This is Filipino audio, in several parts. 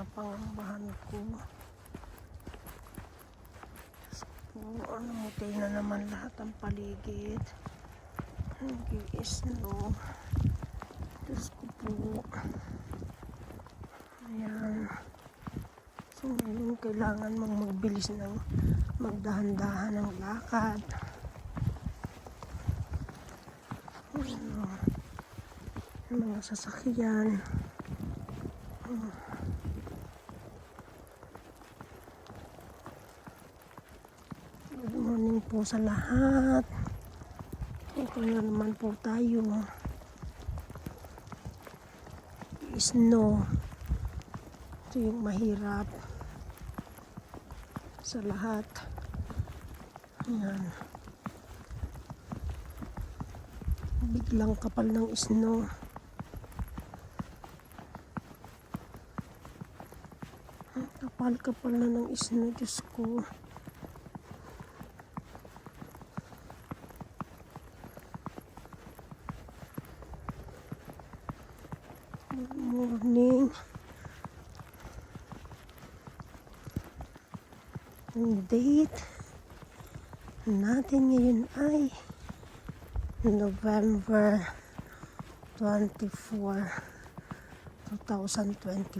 pinapangambahan ko. Ko, ano mutay na naman lahat ang paligid. Nag-i-snow. Diyos ko po. Ayan. So ngayon kailangan mong magbilis ng magdahan-dahan ng lakad. Ano, yung mga sasakyan. Good po sa lahat. Ito na naman po tayo. Snow. Ito yung mahirap sa lahat. Ayan. Biglang kapal ng snow. Kapal-kapal na ng snow, Diyos ko. Ang date natin ngayon ay November 24, 2025.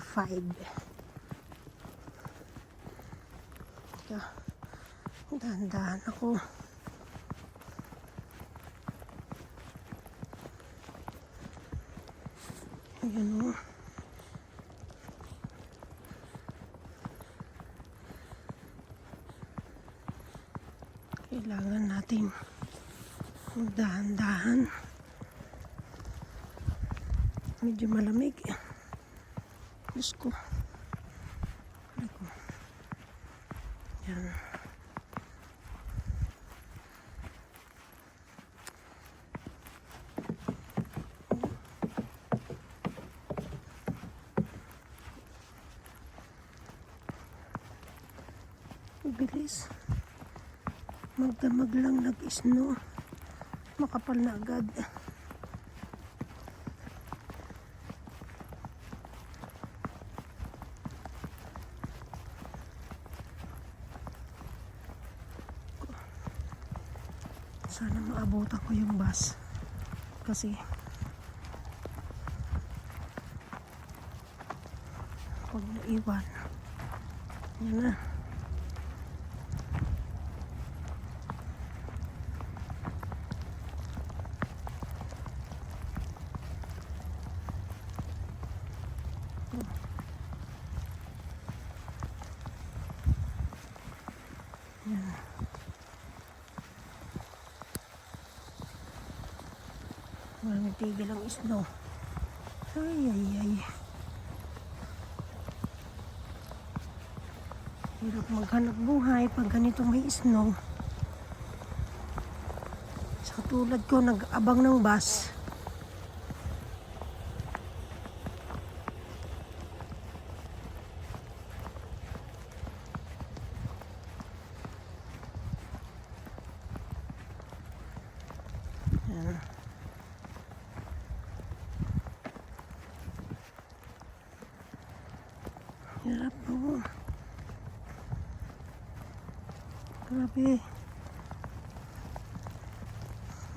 Teka, dahan-dahan ako. Ayan o. Kailangan natin dahan-dahan. Medyo malamig. Diyos ko. Aray ko. Yan. Bilis. Magdamag lang nag-snow. Makapal na agad. Sana maabutan ko yung bus. Kasi pag naiwan, yan na. Walang tigil ang snow. Ay, ay, ay. Hirap maghanap buhay pag ganito may snow. Sa tulad ko, nag-abang ng bus. Hirap po. Grabe.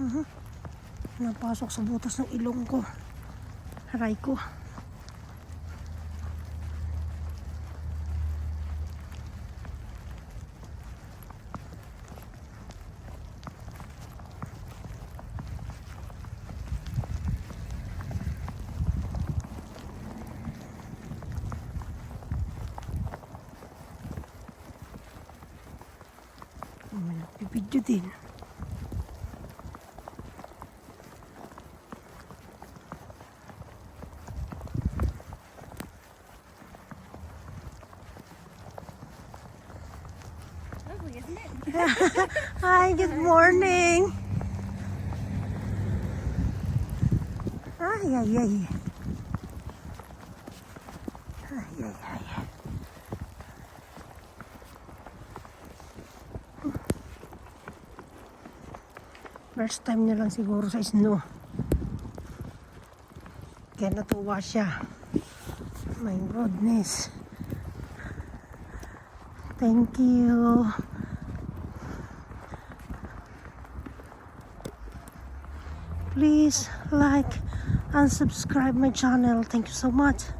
Mhm. Napasok sa butas ng ilong ko. Aray ko. Isn't it? Hi, good morning. Ay, ay, ay. Ay, ay, ay. First time niya lang siguro sa snow. Kaya natuwa siya. My goodness. Thank you. Please like and subscribe my channel. Thank you so much.